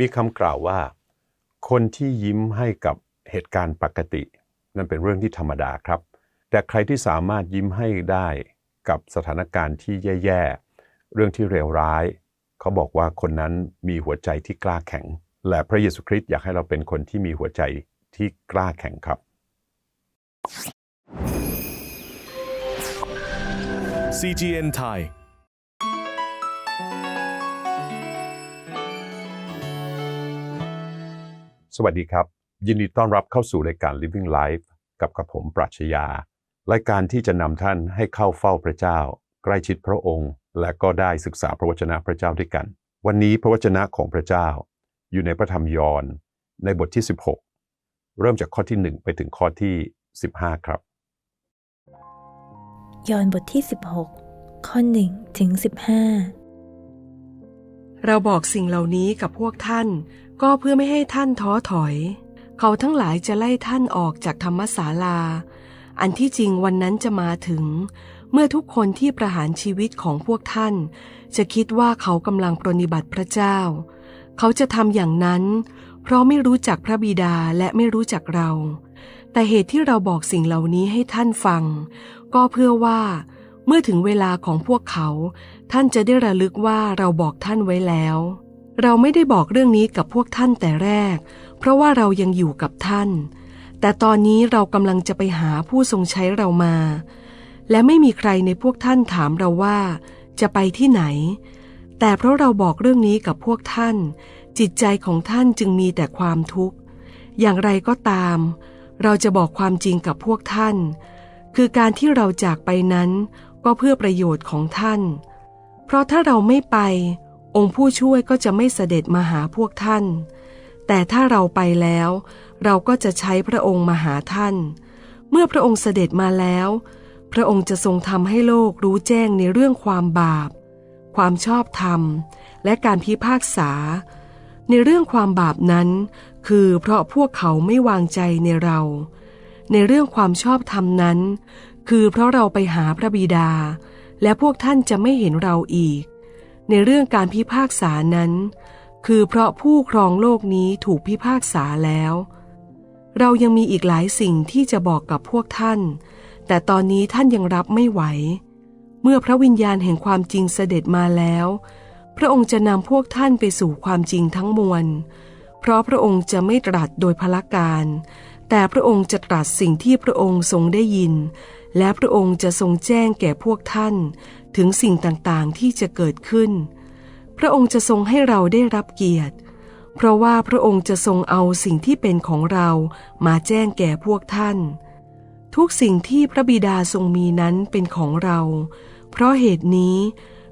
มีคำกล่าวว่า คนที่ยิ้มให้กับเหตุการณ์ปกติ นั่นเป็นเรื่องที่ธรรมดาครับ แต่ใครที่สามารถยิ้มให้ได้กับสถานการณ์ที่แย่ๆ เรื่องที่เลวร้าย เขาบอกว่าคนนั้นมีหัวใจที่กล้าแข็ง และพระเยซูคริสต์อยากให้เราเป็นคนที่มีหัวใจที่กล้าแข็งครับ CGN Thai สวัสดีครับ ยินดีต้อนรับเข้าสู่รายการ Living Life กับกับผมปรัชญารายการที่จะนำท่านให้เข้าเฝ้าพระเจ้า ใกล้ชิดพระองค์ และก็ได้ศึกษาพระวจนะพระเจ้าด้วยกัน วันนี้พระวจนะของพระเจ้า อยู่ในพระธรรมยอห์นในบทที่ 16 เริ่มจากข้อที่ 1 ไปถึงข้อที่ 15 ครับ ยอห์นบทที่ 16 ข้อ1ถึง15 เราบอกสิ่งเหล่านี้กับพวกท่าน ก็เพื่อไม่ให้ท่านท้อถอย เขาทั้งหลายจะไล่ท่านออกจากธรรมศาลา อันที่จริงวันนั้นจะมาถึง เมื่อทุกคนที่ประหารชีวิตของพวกท่าน จะคิดว่าเขากำลังปรนิบัติพระเจ้า เขาจะทำอย่างนั้น เพราะไม่รู้จักพระบิดาและไม่รู้จักเรา แต่เหตุที่เราบอกสิ่งเหล่านี้ให้ท่านฟัง ก็เพื่อว่า เมื่อถึงเวลาของพวกเขา ท่านจะได้ระลึกว่าเราบอกท่านไว้แล้ว เราไม่ได้บอกเรื่องนี้กับพวกท่านแต่แรก เพราะว่าเรายังอยู่กับท่าน แต่ตอนนี้เรากำลังจะไปหาผู้ทรงใช้เรามา และไม่มีใครในพวกท่านถามเราว่า จะไปที่ไหน แต่เพราะเราบอกเรื่องนี้กับพวกท่าน จิตใจของท่านจึงมีแต่ความทุกข์ อย่างไรก็ตาม เราจะบอกความจริงกับพวกท่าน คือการที่เราจากไปนั้นก็เพื่อประโยชน์ของท่าน เพราะถ้าเราไม่ไป องค์ผู้ช่วยก็จะไม่เสด็จมาหาพวกท่าน แต่ถ้าเราไปแล้ว เราก็จะใช้พระองค์มาหาท่าน เมื่อพระองค์เสด็จมาแล้ว พระองค์จะทรงทำให้โลกรู้แจ้งในเรื่องความบาป ความชอบธรรม และการพิพากษา ในเรื่องความบาปนั้น คือเพราะพวกเขาไม่วางใจในเรา ในเรื่องความชอบธรรมนั้น คือเพราะเราไปหาพระบิดา และพวกท่านจะไม่เห็นเราอีก ในเรื่องการพิพากษานั้น คือเพราะผู้ครองโลกนี้ถูกพิพากษาแล้ว เรายังมีอีกหลายสิ่งที่จะบอกกับพวกท่าน แต่ตอนนี้ท่านยังรับไม่ไหว เมื่อพระวิญญาณแห่งความจริงเสด็จมาแล้ว พระองค์จะนำพวกท่านไปสู่ความจริงทั้งมวล เพราะพระองค์จะไม่ตรัสโดยพละการ แต่พระองค์จะตรัสสิ่งที่พระองค์ทรงได้ยิน และพระองค์จะทรงแจ้งแก่พวกท่านถึงสิ่งต่างๆที่จะเกิดขึ้น พระองค์จะทรงให้เราได้รับเกียรติ เพราะว่าพระองค์จะทรงเอาสิ่งที่เป็นของเรามาแจ้งแก่พวกท่าน ทุกสิ่งที่พระบิดาทรงมีนั้นเป็นของเรา เพราะเหตุนี้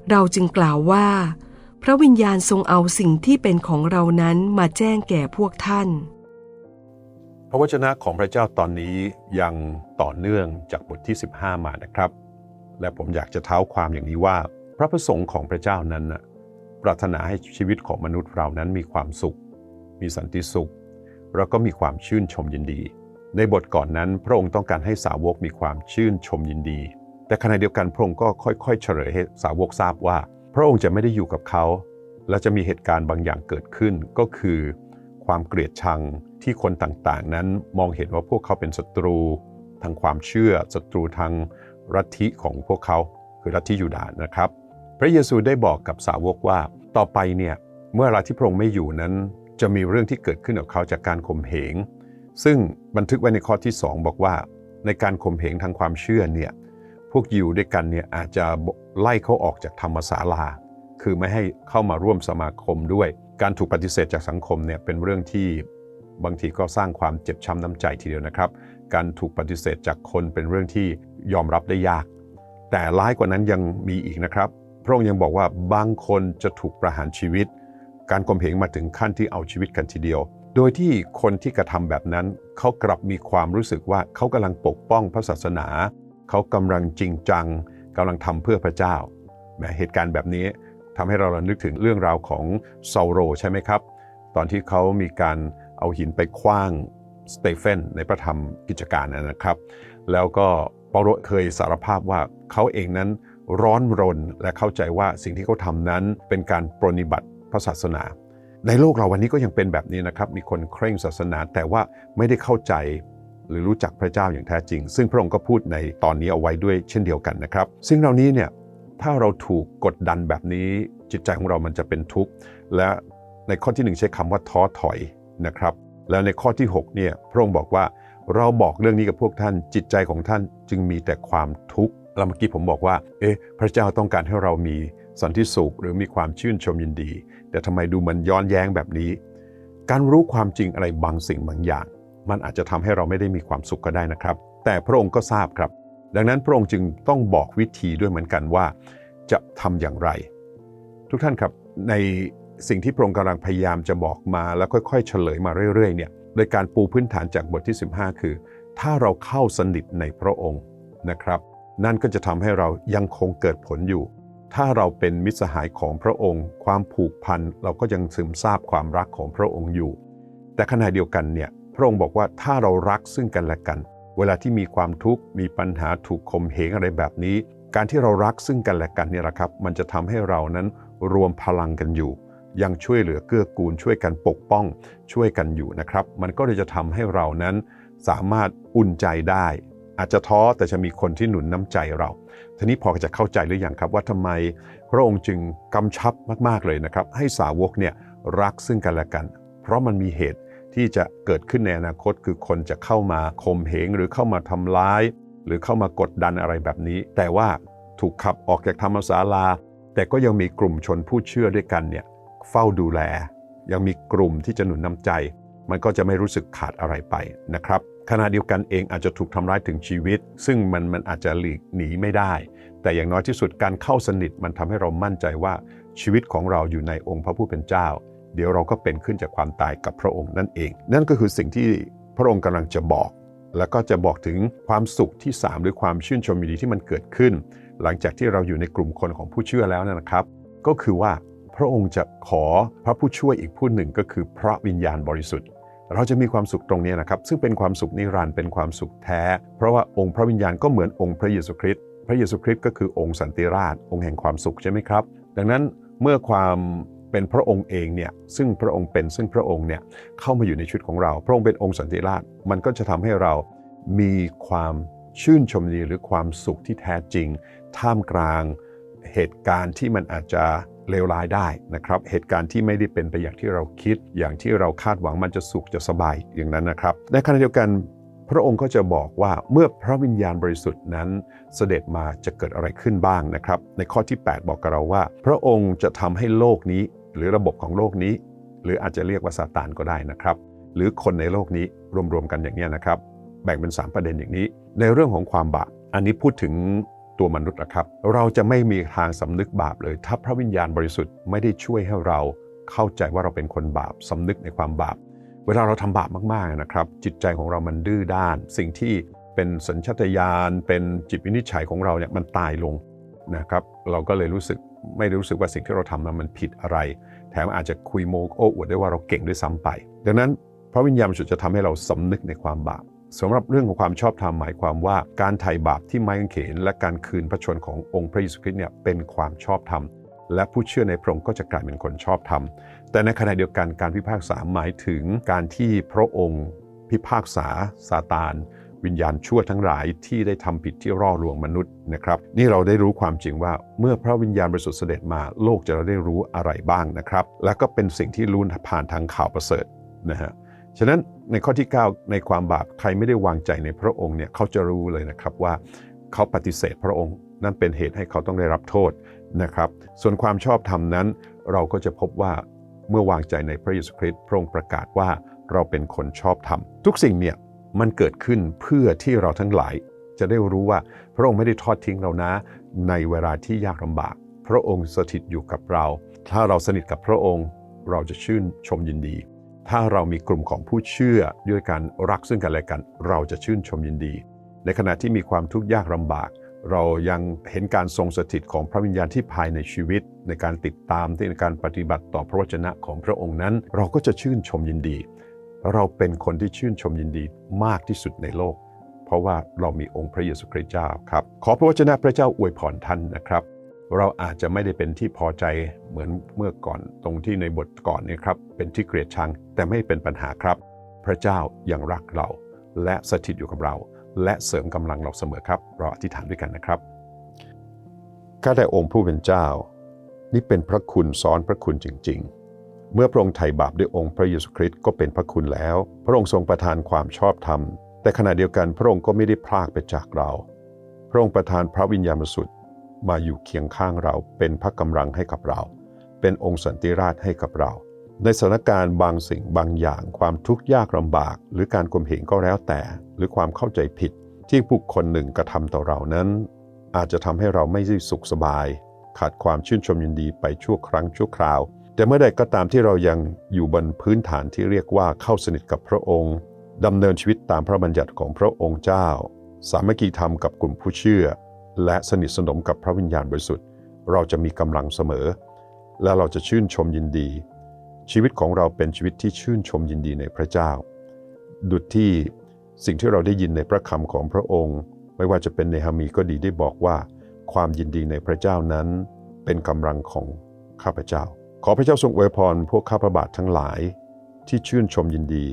เราจึงกล่าวว่า พระวิญญาณทรงเอาสิ่งที่เป็นของเรานั้นมาแจ้งแก่พวกท่าน พระวจนะของพระเจ้าตอนนี้ยังต่อเนื่องจากบทที่ 15 มานะครับ และผมอยากจะเท้าความอย่างนี้ว่า พระประสงค์ของพระเจ้านั้นน่ะปรารถนาให้ชีวิตของมนุษย์เรานั้นมีความสุข มีสันติสุข แล้วก็มีความชื่นชมยินดี ในบทก่อนนั้นพระองค์ต้องการให้สาวกมีความชื่นชมยินดี แต่ขณะเดียวกันพระองค์ก็ค่อยๆ เฉลยให้สาวกทราบว่า พระองค์จะไม่ได้อยู่กับเขา และจะมีเหตุการณ์บางอย่างเกิดขึ้นก็คือ ความเกลียดชังที่คนต่างๆ นั้นมองเห็นว่าพวกเขาเป็นศัตรู ทางความเชื่อศัตรูทางรัฐิของพวกเขาคือรัฐิยูดาห์นะครับ พระเยซูได้บอกกับสาวกว่าต่อไปเนี่ยเมื่อเวลาที่พระองค์ไม่อยู่นั้น จะมีเรื่องที่เกิดขึ้นกับเขาจากการข่มเหง ซึ่งบันทึกไว้ในข้อที่ 2 บอกว่า ในการข่มเหงทางความเชื่อเนี่ยพวกยิวด้วยกันเนี่ยอาจจะไล่เขาออกจากธรรมศาลา คือไม่ให้เข้ามาร่วมสมาคมด้วย การถูกปฏิเสธจากสังคมเนี่ยเป็นเรื่องที่บางทีก็สร้างความเจ็บช้ำน้ำใจทีเดียวนะครับ การถูกปฏิเสธจากคนเป็นเรื่องที่ยอมรับได้ยาก แต่ร้ายกว่านั้นยังมีอีกนะครับ พระองค์ยังบอกว่าบางคนจะถูกประหารชีวิต การข่มเหงมาถึงขั้นที่เอาชีวิตกันทีเดียว โดยที่คนที่กระทำแบบนั้น เขากลับมีความรู้สึกว่าเขากำลังปกป้องพระศาสนา เขากำลังจริงจังกำลังทำเพื่อพระเจ้าแหมเหตุการณ์แบบนี้ ทำให้เราระลึกถึงเรื่องราวของซาโรใช่ไหมครับ ตอนที่เขามีการเอาหินไปคว้างสเตเฟนในพระธรรมกิจการนะครับ แล้วก็เปาโลเคยสารภาพว่าเขาเองนั้นร้อนรนและเข้าใจว่าสิ่งที่เขาทำนั้นเป็นการปรนนิบัติพระศาสนา ในโลกเราวันนี้ก็ยังเป็นแบบนี้นะครับ มีคนเคร่งศาสนา แต่ว่าไม่ได้เข้าใจหรือรู้จักพระเจ้าอย่างแท้จริง ซึ่งพระองค์ก็พูดในตอนนี้เอาไว้ด้วยเช่นเดียวกันนะครับ ซึ่งเหล่านี้เนี่ย ถ้าเราถูกกดดันแบบนี้จิตใจของเรามันจะเป็นทุกข์ และในข้อที่หนึ่งใช้คำว่าท้อถอยนะครับ แล้วในข้อที่หกเนี่ยพระองค์บอกว่าเราบอกเรื่องนี้กับพวกท่าน จิตใจของท่านจึงมีแต่ความทุกข์แล้วเมื่อกี้ผมบอกว่า เอ๊ะพระเจ้าต้องการให้เรามีสันติสุขหรือมีความชื่นชมยินดี แต่ทำไมดูมันย้อนแย้งแบบนี้ การรู้ความจริงอะไรบางสิ่งบางอย่าง มันอาจจะทำให้เราไม่ได้มีความสุขก็ได้นะครับ แต่พระองค์ก็ทราบครับ ดังนั้นพระองค์จึงต้องบอกวิธีด้วยเหมือนกันว่าจะทำอย่างไร ทุกท่านครับในสิ่งที่พระองค์กำลังพยายามจะบอกมาแล้วค่อยๆ เฉลยมาเรื่อยๆเนี่ยโดยการปูพื้นฐานจากบทที่ 15 คือ ถ้าเราเข้าสนิทในพระองค์นะครับ นั่นก็จะทำให้เรายังคงเกิดผลอยู่ ถ้าเราเป็นมิตรสหายของพระองค์ ความผูกพันเราก็ยังซึมซาบความรักของพระองค์อยู่ แต่ขณะเดียวกันเนี่ยพระองค์บอกว่าถ้าเรารักซึ่งกันและกัน เวลาที่มีความทุกข์มีปัญหาถูกข่มเหงอะไรแบบนี้ การที่เรารักซึ่งกันและกันเนี่ยแหละครับ มันจะทำให้เรานั้นรวมพลังกันอยู่ ยังช่วยเหลือเกื้อกูล ช่วยกันปกป้อง ช่วยกันอยู่นะครับ มันก็เลยจะทำให้เรานั้นสามารถอุ่นใจได้ อาจจะท้อแต่จะมีคนที่หนุนน้ำใจเรา ทีนี้พอจะเข้าใจหรือยังครับว่าทำไม พระองค์จึงกำชับมากๆเลยนะครับ ให้สาวกเนี่ยรักซึ่งกันและกัน เพราะมันมีเหตุ ที่จะเกิดขึ้นในอนาคตคือคนจะเข้ามาข่มเหงหรือเข้ามาทำร้าย หรือเข้ามากดดันอะไรแบบนี้ แต่ว่าถูกขับออกจากธรรมศาลา แต่ก็ยังมีกลุ่มชนผู้เชื่อด้วยกันเนี่ยเฝ้าดูแล ยังมีกลุ่มที่จะหนุนน้ำใจ มันก็จะไม่รู้สึกขาดอะไรไปนะครับขณะเดียวกันเองอาจจะถูกทำร้ายถึงชีวิต ซึ่งมันมันอาจจะหลีกหนีไม่ได้ แต่อย่างน้อยที่สุดการเข้าสนิทมันทำให้เรามั่นใจว่าชีวิตของเราอยู่ในองค์พระผู้เป็นเจ้า เดี๋ยวเราก็เป็นขึ้นจากความตายกับพระองค์นั่นเอง นั่นก็คือสิ่งที่พระองค์กำลังจะบอก แล้วก็จะบอกถึงความสุขที่ 3 หรือความชื่นชมยินดีที่มันเกิดขึ้น หลังจากที่เราอยู่ในกลุ่มคนของผู้เชื่อแล้วนะครับ ก็คือว่าพระองค์จะขอพระผู้ช่วยอีกผู้หนึ่งก็คือพระวิญญาณบริสุทธิ์ เราจะมีความสุขตรงนี้นะครับ ซึ่งเป็นความสุขนิรันดร์เป็นความสุขแท้ เพราะว่าองค์พระวิญญาณก็เหมือนองค์พระเยซูคริสต์พระเยซูคริสต์ก็คือองค์สันติราช องค์แห่งความสุขใช่ไหมครับ ดังนั้นเมื่อความ เป็นพระองค์เองเนี่ยซึ่งพระองค์เป็นซึ่งพระองค์เนี่ยเข้ามาอยู่ในชีวิตของเรา พระองค์เป็นองค์สันติราชมันก็จะทำให้เรามีความชื่นชมยินดีหรือความสุขที่แท้จริง ท่ามกลางเหตุการณ์ที่มันอาจจะเลวร้ายได้นะครับ เหตุการณ์ที่ไม่ได้เป็นไปอย่างที่เราคิด อย่างที่เราคาดหวังมันจะสุขจะสบายอย่างนั้นนะครับ ในขณะเดียวกันพระองค์ก็จะบอกว่าเมื่อพระวิญญาณบริสุทธิ์นั้น เสด็จมาจะเกิดอะไรขึ้นบ้างนะครับ ในข้อที่ 8 บอกกับเราว่า พระองค์จะทำให้โลกนี้ หรือระบบของโลกนี้ หรืออาจจะเรียกว่าซาตานก็ได้นะครับ หรือคนในโลกนี้รวมๆกันอย่างนี้นะครับ แบ่งเป็น 3 ประเด็นอย่างนี้ ในเรื่องของความบาปอันนี้พูดถึงตัวมนุษย์นะครับ เราจะไม่มีทางสำนึกบาปเลย ถ้าพระวิญญาณบริสุทธิ์ไม่ได้ช่วยให้เราเข้าใจว่าเราเป็นคนบาปสำนึกในความบาป เวลาเราทำบาปมากๆนะครับ จิตใจของเรามันดื้อด้าน สิ่งที่เป็นสัญชาตญาณเป็นจิตวินิจฉัยของเราเนี่ยมันตายลงนะครับ เราก็เลยรู้สึก ไม่ได้รู้สึกว่าสิ่งที่เราทำนั้นมันผิดอะไร แถมอาจจะคุยโมกโอ้อวดได้ว่าเราเก่งด้วยซ้ำไป ดังนั้นพระวิญญาณบริสุทธิ์จะทำให้เราสำนึกในความบาปสำหรับเรื่องของความชอบธรรมหมายความว่า การไถ่บาปที่ไม้กางเขน และการคืนพระชนขององค์พระเยซูคริสต์เนี่ยเป็นความชอบธรรม และผู้เชื่อในพระองค์ก็จะกลายเป็นคนชอบธรรม แต่ในขณะเดียวกันการพิพากษาหมายถึงการที่พระองค์พิพากษาซาตาน วิญญาณชั่วทั้งหลายที่ได้ทำผิดที่ร่อลวงมนุษย์นะครับ นี่เราได้รู้ความจริงว่าเมื่อพระวิญญาณบริสุทธิ์เสด็จมาโลกจะได้รู้อะไรบ้างนะครับ และก็เป็นสิ่งที่รู้ผ่านทางข่าวประเสริฐนะฮะฉะนั้นในข้อที่ 9 ในความบาปใครไม่ได้วางใจในพระองค์เนี่ยเขาจะรู้เลยนะครับว่าเขาปฏิเสธพระองค์ นั่นเป็นเหตุให้เขาต้องได้รับโทษนะครับ ส่วนความชอบธรรมนั้น เราก็จะพบว่าเมื่อวางใจในพระเยซูคริสต์พระองค์ประกาศว่าเราเป็นคนชอบธรรม ทุกสิ่งเนี่ย มันเกิดขึ้นเพื่อที่เราทั้งหลาย จะได้รู้ว่าพระองค์ไม่ได้ทอดทิ้งเรานะ ในเวลาที่ยากลำบาก พระองค์สถิตอยู่กับเรา ถ้าเราสนิทกับพระองค์ เราจะชื่นชมยินดี ถ้าเรามีกลุ่มของผู้เชื่อด้วยการรักซึ่งกันและกัน เราจะชื่นชมยินดี ในขณะที่มีความทุกข์ยากลำบาก เรายังเห็นการทรงสถิตของพระวิญญาณที่ภายในชีวิต ในการติดตามในการปฏิบัติต่อพระวจนะของพระองค์นั้น เราก็จะชื่นชมยินดี เราเป็นคนที่ชื่นชมยินดีมากที่สุดในโลก เพราะว่าเรามีองค์พระเยซูคริสต์เจ้าครับ ขอพระวจนะพระเจ้าอวยพรท่านนะครับ เราอาจจะไม่ได้เป็นที่พอใจเหมือนเมื่อก่อนตรงที่ในบทก่อนเนี่ยครับ เป็นที่เกลียดชัง แต่ไม่เป็นปัญหาครับ พระเจ้ายังรักเรา และสถิตอยู่กับเรา และเสริมกำลังเราเสมอครับเราอธิษฐานด้วยกันนะครับข้าแต่องค์ผู้เป็นเจ้า นี่เป็นพระคุณซ้อนพระคุณจริง ๆ เมื่อพระองค์ไถ่บาปด้วยองค์พระเยซูคริสต์ก็เป็นพระคุณแล้ว พระองค์ทรงประทานความชอบธรรม แต่ขณะเดียวกันพระองค์ก็ไม่ได้พลากไปจากเรา พระองค์ประทานพระวิญญาณบริสุทธิ์มาอยู่เคียงข้างเรา เป็นพระกำลังให้กับเรา เป็นองค์สันติราชให้กับเรา ในสถานการณ์บางสิ่งบางอย่าง ความทุกข์ยากลำบาก หรือการข่มเหงก็แล้วแต่ หรือความเข้าใจผิด ที่บุคคลหนึ่งกระทำต่อเรานั้น อาจจะทำให้เราไม่ได้สุขสบาย ขาดความชื่นชมยินดีไปชั่วครั้งชั่วคราว แต่เมื่อใดก็ตามที่เรายังอยู่บนพื้นฐานที่เรียกว่าเข้าสนิทกับพระองค์ดำเนินชีวิตตามพระบัญญัติของพระองค์เจ้า สามัคคีธรรมกับกลุ่มผู้เชื่อ และสนิทสนมกับพระวิญญาณบริสุทธิ์ เราจะมีกำลังเสมอ และเราจะชื่นชมยินดี ชีวิตของเราเป็นชีวิตที่ชื่นชมยินดีในพระเจ้า ดุจที่สิ่งที่เราได้ยินในพระคำของพระองค์ ไม่ว่าจะเป็นในฮามีก็ดีได้บอกว่า ความยินดีในพระเจ้านั้นเป็นกำลังของข้าพเจ้า ขอพระเจ้าทรงอวยพรพวกข้าพระบาททั้งหลาย ที่ชื่นชมยินดี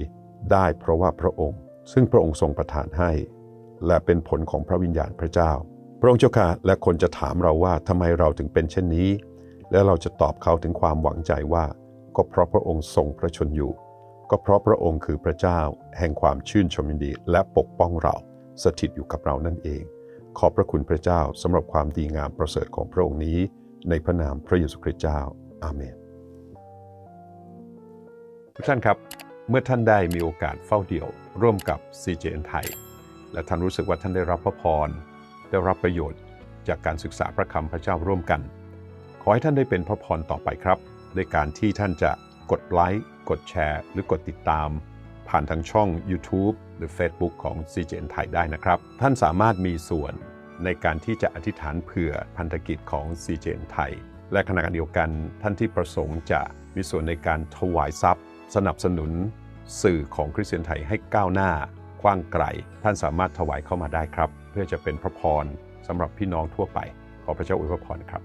ได้เพราะว่าพระองค์ ซึ่งพระองค์ทรงประทานให้ และเป็นผลของพระวิญญาณพระเจ้า พระองค์เจ้าค่ะและคนจะถามเราว่าทำไมเราถึงเป็นเช่นนี้ และเราจะตอบเขาถึงความหวังใจว่า ก็เพราะพระองค์ทรงพระชนอยู่ ก็เพราะพระองค์คือพระเจ้า แห่งความชื่นชมยินดี และปกป้องเราสถิตอยู่กับเรานั่นเอง ขอบพระคุณพระเจ้าสำหรับความดีงามประเสริฐของพระองค์นี้ ในพระนามพระเยซูคริสต์เจ้า อาเมนทุกท่านครับ เมื่อท่านได้มีโอกาสเฝ้าเดี่ยว ร่วมกับ CJN ไทย และท่านรู้สึกว่าท่านได้รับพระพร ได้รับประโยชน์จากการศึกษาพระคำพระเจ้าร่วมกัน ขอให้ท่านได้เป็นพระพรต่อไปครับด้วยการที่ท่านจะกดไลค์ กดแชร์ หรือกดติดตาม ผ่านทางช่อง YouTube หรือ Facebook ของ CJN ไทยได้นะครับ ท่านสามารถมีส่วนในการที่จะอธิษฐานเผื่อพันธกิจของ CJN ไทย และขณะเดียวกันท่านที่ประสงค์จะมีส่วนในการถวายทรัพย์ สนับสนุนสื่อของคริสเตียนไทยให้ก้าวหน้ากว้างไกล ท่านสามารถถวายเข้ามาได้ครับ เพื่อจะเป็นพระพรสำหรับพี่น้องทั่วไป ขอพระเจ้าอวยพรครับ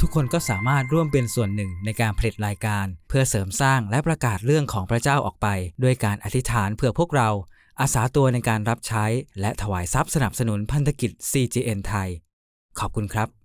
ทุกคนก็สามารถร่วมเป็นส่วนหนึ่งในการผลิตรายการ เพื่อเสริมสร้างและประกาศเรื่องของพระเจ้าออกไป ด้วยการอธิษฐานเพื่อพวกเรา อาสาตัวในการรับใช้ และถวายทรัพย์สนับสนุนพันธกิจ CGN ไทย ขอบคุณครับ